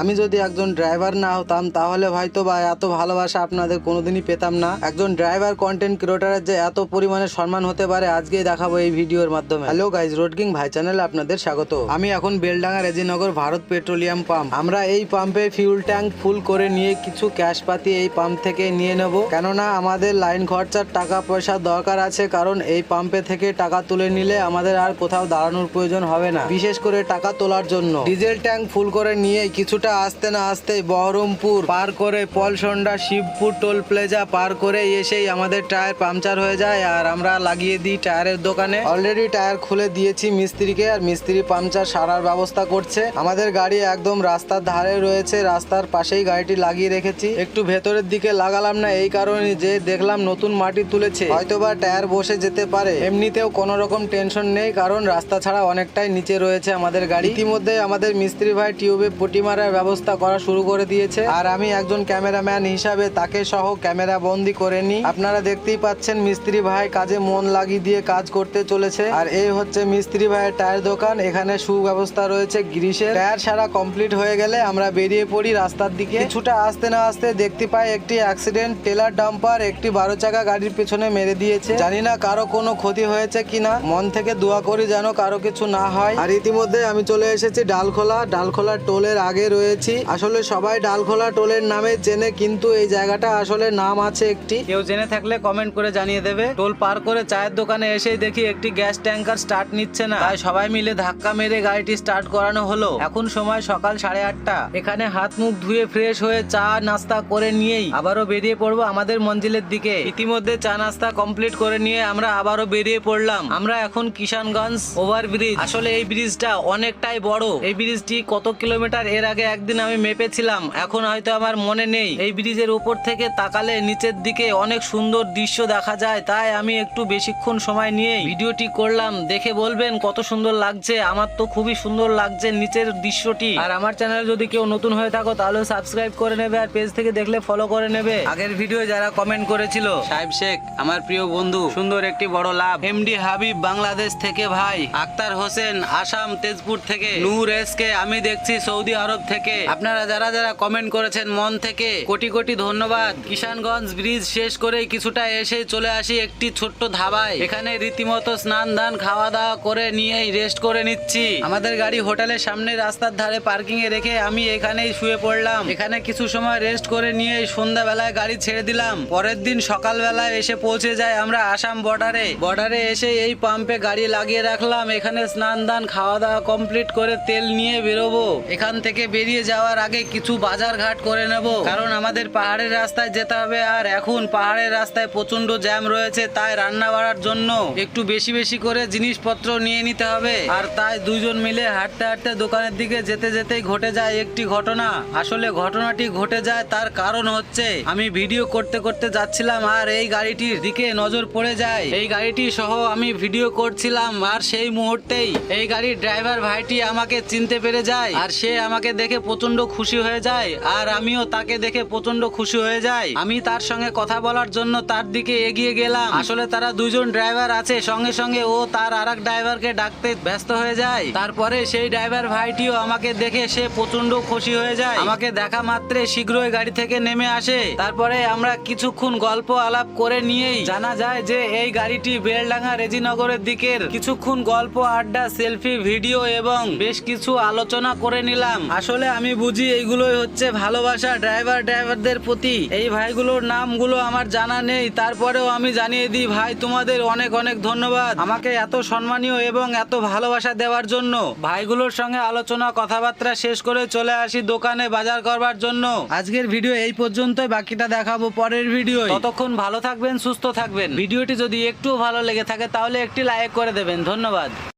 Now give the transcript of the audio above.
আমি যদি একজন ড্রাইভার না হতাম, তাহলে হয়তো বা এত ভালোবাসা আপনাদের কোনোদিনই পেতাম না। একজন ড্রাইভার কন্টেন্ট ক্রিয়েটারের যে এত পরিমাণে সম্মান হতে পারে, আজকেই দেখাবো এই ভিডিওর মাধ্যমে। হ্যালো গাইজ রোড কিং ভাই চ্যানেলে আপনাদের স্বাগত। আমি এখন বেলডাঙ্গা রেজিনগর ভারত পেট্রোলিয়াম পাম্প। আমরা এই পাম্পে ফিউল ট্যাঙ্ক ফুল করে নিয়ে কিছু ক্যাশ পাতি এই পাম্প থেকে নিয়ে নেব। কেননা আমাদের লাইন খরচার টাকা পয়সা দরকার আছে, কারণ এই পাম্পে থেকে টাকা তুলে নিলে আমাদের আর কোথাও দাঁড়ানোর প্রয়োজন হবে না। বিশেষ করে টাকা তোলার জন্য। ডিজেল ট্যাঙ্ক ফুল করে নিয়ে কিছুটা আসতে না আসতে বহরমপুর পার করে পলসন্ডা, শিবপুর, টোল প্লেজা পার করে এসেই আমাদের টায়ার পাংচার হয়ে যায় আর আমরা লাগিয়ে দিই টায়ারের দোকানে। অলরেডি টায়ার খুলে দিয়েছি মিস্ত্রিকে আর মিস্ত্রি পাংচার সারার ব্যবস্থা করছে। আমাদের গাড়ি একদম রাস্তার ধারে রয়েছে, রাস্তার পাশেই গাড়িটি লাগিয়ে রেখেছি। একটু ভেতরের দিকে লাগালাম না, এই কারণে যে দেখলাম নতুন মাটি তুলেছে। হয়তোবা টায়ার বসে যেতে পারে। এমনিতেও কোনো রকম টেনশন নেই, কারণ রাস্তা ছাড়া অনেকটাই নিচে রয়েছে আমাদের গাড়ি। ইতিমধ্যে আমাদের মিস্ত্রি ভাই টিউবে পটি মারার ব্যবস্থা করা শুরু করে দিয়েছে। আর আমি একজন ক্যামেরাম্যান হিসাবে তাকে সহ ক্যামেরা বন্দি করে নি। আপনারা দেখতেই পাচ্ছেন মিস্ত্রি ভাই কাজে মন লাগিয়ে দিয়ে কাজ করতে চলেছে। আর এই হচ্ছে মিস্ত্রি ভাইয়ের টায়ার দোকান। এখানে সুব্যবস্থা রয়েছে গ্রিসের। টায়ার সারা কমপ্লিট হয়ে গেলে আমরা বেরিয়ে পড়ি রাস্তার দিকে। কিছুটা আসতে না আসতে দেখতে পাই একটি অ্যাক্সিডেন্ট। টেলার ডাম্পার একটি বারো চাকা গাড়ির পেছনে মেরে দিয়েছে। জানি না কারও কোনো ক্ষতি হয়েছে কিনা। মন থেকে দোয়া করি যেন কারও কিছু না হয়। আর ইতিমধ্যে আমি চলে এসেছি ডালখোলা। ডালখোলা টোলের আগে রয়েছি আসলে সবাই ডালখোলা টোলের নামে চেনে, কিন্তু এই জায়গাটা আসলে নাম আছে একটি। কেউ জেনে থাকলে কমেন্ট করে জানিয়ে দেবে। টোল পার করে চায়ের দোকানে এসেই দেখি একটি গ্যাস ট্যাঙ্কার স্টার্ট নিচ্ছে না। তাই সবাই মিলে ধাক্কা মেরে গাড়িটি স্টার্ট করানো হলো। এখন সময় সকাল সাড়ে আটটা। এখানে হাত মুখ ধুয়ে ফ্রেশ হয়ে চা নাস্তা করে নিয়েই আবারও বেরিয়ে পড়ব আমাদের মঞ্জিলের দিকে। ইতিমধ্যে চা নাস্তা কমপ্লিট করে নিয়ে আমরা আবারও বেরিয়ে পড়লাম। আমরা এখন কিষানগঞ্জ ওভার ব্রিজ আসলে এই ব্রিজটা অনেকটাই বড়। এই ব্রিজটি কত কিলোমিটার? এর আগে একদিন আমি মেপেছিলাম, এখন হয়তো আমার মনে নেই। এই ব্রিজের উপর থেকে তাকালে নিচের দিকে অনেক সুন্দর দৃশ্য দেখা যায়, তাই আমি একটু বেশিক্ষণ সময় নিয়ে ভিডিওটি করলাম। দেখে বলবেন কত সুন্দর লাগছে, আমার তো খুবই সুন্দর লাগছে নিচের দৃশ্যটি। আর আমার চ্যানেলে যদি কেউ নতুন হয়ে থাকো, তাহলে সাবস্ক্রাইব করে নেবে আর পেজ থেকে দেখলে ফলো করে নেবে। আগের ভিডিও যারা কমেন্ট করেছিল, সাহেব শেখ, আমার প্রিয় বন্ধু, সুন্দর একটি বড় লাভ। এমডি হাবিব, বাংলাদেশ থেকে ভাই। আক্তার হোসেন, আসাম, তেজপুর থেকে। নূর এসকে আমি দেখছি সৌদি আরব থেকে। আপনারা যারা যারা কমেন্ট করেছেন, মন থেকে কোটি কোটি ধন্যবাদ। কিষানগঞ্জ ব্রিজ শেষ করেই কিছুটা এসে চলে আসি একটি ছোট্ট ধাবায়। এখানে রীতিমতো স্নান দান, খাওয়া দাওয়া করে নিয়েই রেস্ট করে নিচ্ছি। আমাদের গাড়ি হোটেলের সামনে রাস্তার ধারে পার্কিং এ রেখে আমি এখানেই শুয়ে পড়লাম। এখানে কিছু সময় রেস্ট করে নিয়ে সন্ধ্যাবেলায় গাড়ি ছেড়ে দিলাম। পরের দিন সকালবেলায় এসে পৌঁছে যায় আমরা আসাম বর্ডারে বর্ডারে এসে এই পাম্পে গাড়ি লাগিয়ে রাখলাম। এখানে স্নান দান, খাওয়া দাওয়া কমপ্লিট করে তেল নিয়ে বেরোবো। এখান থেকে বেরিয়ে যাওয়ার আগে কিছু বাজার ঘাট করে নেব। কারণ আমাদের পাহাড়ের রাস্তায় যেতে হবে আর এখন পাহাড়ের রাস্তায় প্রচণ্ড জ্যাম রয়েছে, তাই রান্না বাড়ার জন্য একটু বেশি বেশি করে জিনিসপত্র নিয়ে নিতে হবে। আর তাই দুইজন মিলে হাঁটতে হাঁটতে দোকানের দিকে যেতে যেতেই ঘটে যায় একটি ঘটনা। আসলে ঘটনাটি ঘটে যায় তার কারণ হচ্ছে, আমি ভিডিও করতে করতে যাচ্ছিলাম আর এই গাড়িটির দিকে নজর পড়ে যায়। এই গাড়িটি সহ আমি ভিডিও করছিলাম আর সেই মুহূর্তেই এই গাড়ির ড্রাইভার ভাইটি আমাকে চিনতে পেরে যায় আর সে আমাকে দেখে প্রচণ্ড খুশি হয়ে যায় আর আমিও তাকে দেখে প্রচণ্ড খুশি হয়ে যাই। আমি তার সঙ্গে কথা বলার জন্য তার দিকে এগিয়ে গেলাম। আসলে তারা দুইজন ড্রাইভার আছে, সঙ্গে সঙ্গে ও তার আর ড্রাইভারকে ডাকতে ব্যস্ত হয়ে যায়। তারপরে সেই ড্রাইভার ভাইটিও আমাকে দেখে সে প্রচণ্ড খুশি হয়ে যায়। আমাকে দেখা মাত্রে শীঘ্রই গাড়ি থেকে নেমে আসে। তারপরে আমরা কিছুক্ষণ গল্প আলাপ করে নিয়েই জানা যায় যে এই গাড়িটি বেলডাঙ্গা রেজিনগরের দিকের। কিছুক্ষণ গল্প, আড্ডা, সেলফি, ভিডিও এবং বেশ কিছু আলোচনা করে নিলাম। আসলে আমি বুঝি এইগুলোই হচ্ছে ভালোবাসা ড্রাইভার ড্রাইভারদের প্রতি। এই ভাইগুলোর নামগুলো আমার জানা নেই। তারপরেও আমি জানিয়ে দিই, ভাই, তোমাদের অনেক অনেক ধন্যবাদ আমাকে এত সম্মানীয় এবং এত ভালোবাসা দেওয়ার জন্য। ভাইগুলোর সঙ্গে আলোচনা, কথাবার্তা শেষ করে চলে আসি দোকানে বাজার করবার জন্য। আজকের ভিডিও এই পর্যন্তই, বাকিটা দেখাবো পরের ভিডিও ততক্ষণ ভালো থাকবেন, সুস্থ থাকবেন। ভিডিওটি যদি একটু ভালো লেগে থাকে, তাহলে একটি লাইক করে দেবেন। ধন্যবাদ।